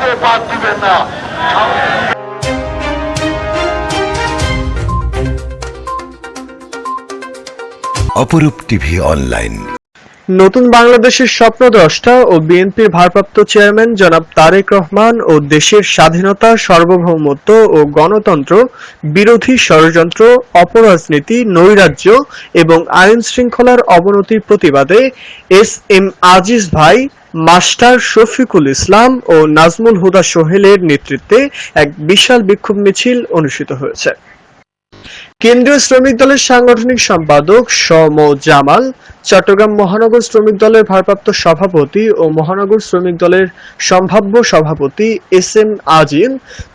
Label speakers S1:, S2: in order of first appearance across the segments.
S1: কোনোভাবে বাদ দিবেন না।
S2: অপরূপ টিভি অনলাইন।
S3: নতুন বাংলাদেশের স্বপ্নদ্রষ্টা ও বিএনপির ভারপ্রাপ্ত চেয়ারম্যান জনাব তারেক রহমান ও দেশের স্বাধীনতা সার্বভৌমত্ব ও গণতন্ত্র বিরোধী ষড়যন্ত্র অপরাজনীতি নৈরাজ্য এবং আইন শৃঙ্খলার অবনতির প্রতিবাদে এস এম আজিজ ভাই মাস্টার শফিকুল ইসলাম ও নাজমুল হুদা সোহেলের নেতৃত্বে এক বিশাল বিক্ষোভ মিছিল অনুষ্ঠিত হয়েছে। কেন্দ্রীয় শ্রমিক দলের সাংগঠনিক সম্পাদক সম জামাল, চট্টগ্রাম মহানগর শ্রমিক দলের ভারপ্রাপ্ত সভাপতি ও মহানগর শ্রমিক দলের সম্ভাব্য সভাপতি এস এম আজিম,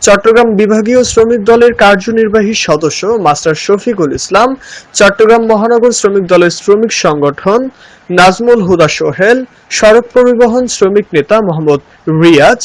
S3: চট্টগ্রাম বিভাগীয় শ্রমিক দলের কার্যনির্বাহী সদস্য মাস্টার শফিকুল ইসলাম, চট্টগ্রাম মহানগর শ্রমিক দলের শ্রমিক সংগঠন নাজমুল হুদা সোহেল, সড়ক পরিবহন শ্রমিক নেতা মোহাম্মদ রিয়াজ,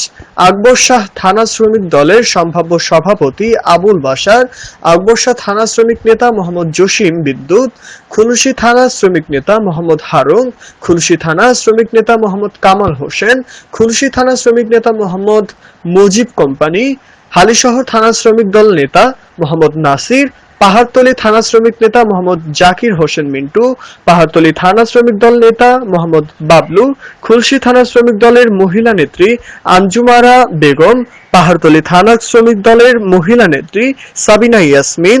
S3: আকবর শাহ থানা শ্রমিক দলের সম্ভাব্য সভাপতি আবুল বাশার, আকবর শাহ থানা শ্রমিক নেতা মোহাম্মদ জসিম বিদ্যুৎ, খুলশী থানা শ্রমিক নেতা মোহাম্মদ হারুন, খুলশী থানা শ্রমিক নেতা মোহাম্মদ কামাল হোসেন, খুলশী থানা শ্রমিক নেতা মোহাম্মদ মুজিব কোম্পানি, হালিশহর থানা শ্রমিক দল নেতা মোহাম্মদ নাসির, পাহাড়তলী থানা শ্রমিক নেতা মোহাম্মদ জাকির হোসেন মিন্টু, পাহাড়তলী থানা শ্রমিক দল নেতা মোহাম্মদ বাবলু, খুলশী থানা শ্রমিক দলের মহিলা নেত্রী আঞ্জুমারা বেগম, পাহাড়তলী থানা শ্রমিক দলের মহিলা নেত্রী সাবিনা ইয়াসমিন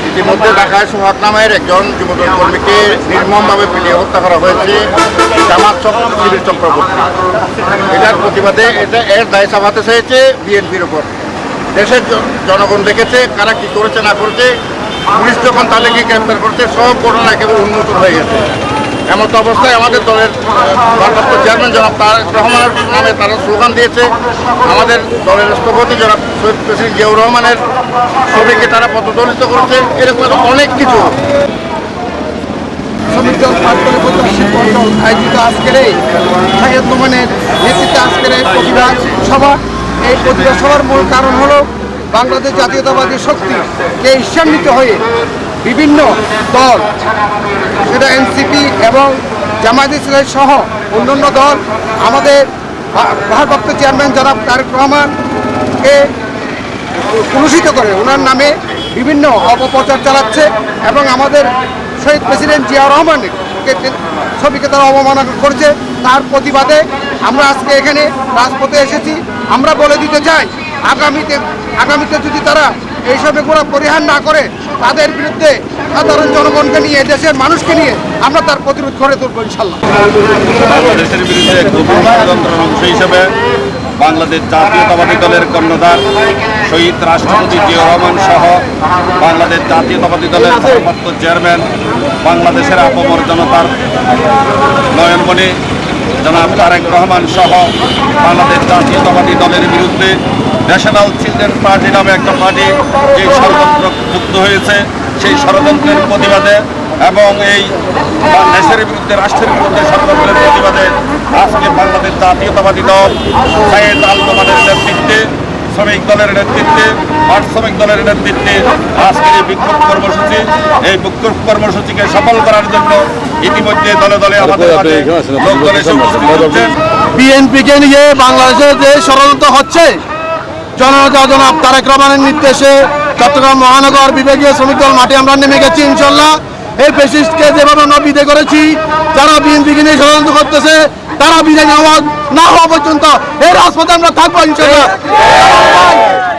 S4: ইতিমধ্যে ঢাকায় সোহাগ নামের একজন যুবদল কর্মীকে নির্মমভাবে পিটিয়ে হত্যা করা হয়েছে জামাত শিবির চক্রবর্তী। এটার প্রতিবাদে এটা এর দায় চাপাতে চেয়েছে বিএনপির ওপর দেশের জনগণ দেখেছে কারা কি করেছে না করেছে। পুলিশ যখন তাদেরকে গ্রেপ্তার করছে, সব ঘটনা একেবারে উন্নত হয়ে গেছে। এমন তো অবস্থায় আমাদের দলের ভারপ্রাপ্ত চেয়ারম্যান জনাব তারেক রহমানের নামে তারা স্লোগান দিয়েছে। আমাদের দলের রাষ্ট্রপতি জনাব শহীদ প্রেসিডেন্ট জিয়াউর রহমানের ছবিকে তারা পদদলিত করেছে। এরকম অনেক কিছু।
S5: শ্রমিক আয়োজিত আজকের এই সাহেব নেতৃত্বে আজকের এই প্রতিবাদ সভা। এই প্রতিবাদ সভার মূল কারণ হলো বাংলাদেশ জাতীয়তাবাদী শক্তিকে ঈর্ষান্বিত হয়ে বিভিন্ন দল সেটা এনসিপি এবং জামায়াত ইসলাম সহ অন্যান্য দল, আমাদের ভারপ্রাপ্ত চেয়ারম্যান জনাব তারেক রহমানকে কলুষিত করে, ওনার নামে বিভিন্ন অপপ্রচার চালাচ্ছে এবং আমাদের শহীদ প্রেসিডেন্ট জিয়াউর রহমানকে ছবিকে তারা অবমাননা করছে। তার প্রতিবাদে আমরা আজকে এখানে রাজপথে এসেছি। আমরা বলে দিতে চাই, আগামীতে আগামীতে যদি তারা এইসব এগুলো পরিহার না করে তাদের বিরুদ্ধে সাধারণ জনগণকে নিয়ে, দেশের মানুষকে নিয়ে আমরা তার প্রতিরোধ করে তুলব ইনশাল্লাহ।
S6: বিরুদ্ধে অংশ হিসেবে বাংলাদেশ জাতীয়তাবাদী দলের কর্ণধার শহীদ রাষ্ট্রপতি জিয়া রহমান সহ বাংলাদেশ জাতীয়তাবাদী দলের চেয়ারম্যান, বাংলাদেশের আপমর জনতার নয়নমণি জনাব তারেক রহমান সহ বাংলাদেশ জাতীয়তাবাদী দলের বিরুদ্ধে ন্যাশনাল চিলড্রেন পার্টি নামে একটা পার্টি যে ষড়যন্ত্র যুক্ত হয়েছে, সেই ষড়যন্ত্রের প্রতিবাদে এবং এই দেশের বিরুদ্ধে, রাষ্ট্রের বিরুদ্ধে ষড়যন্ত্রের প্রতিবাদে আজকে বাংলাদেশ জাতীয়তাবাদী দল সাইয়েদ আলমানের নেতৃত্বে শ্রমিক দলের নেতৃত্বে আট শ্রমিক দলের নেতৃত্বে আজকের এই বিক্ষোভ কর্মসূচি এই বিক্ষোভ কর্মসূচিকে সফল করার জন্য ইতিমধ্যে দলে দলে আমাদের লোকদল এসে উপস্থিত হচ্ছেন।
S5: বিএনপিকে নিয়ে বাংলাদেশে যে ষড়যন্ত্র হচ্ছে জনতা জনাব তারেক রহমানের নির্দেশে চট্টগ্রাম মহানগর বিভাগীয় শ্রমিক দল মাঠে আমরা নেমে গেছি ইনশাল্লাহ। এই ফেসিস্টকে যেভাবে আমরা বিদে করেছি যারা বিএনপিকে নিয়ে ষড়যন্ত্র করতেছে তারা বিদায় আওয়াজ না হওয়া পর্যন্ত এই রাজপথে আমরা থাকব ইনশাল্লাহ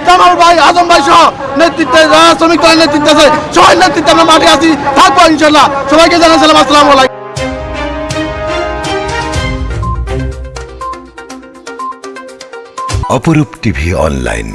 S5: জামাল ভাই, আজম ভাই সহ নেতৃত্বে শ্রমিক দলের নেতৃত্বে আছে, সবাই নেতৃত্বে আমরা মাঠে আছি, থাকব ইনশাল্লাহ সবাইকে জানাচ্ছিলাম আসসালামু আলাইকুম।
S2: অপরূপ টিভি অনলাইন।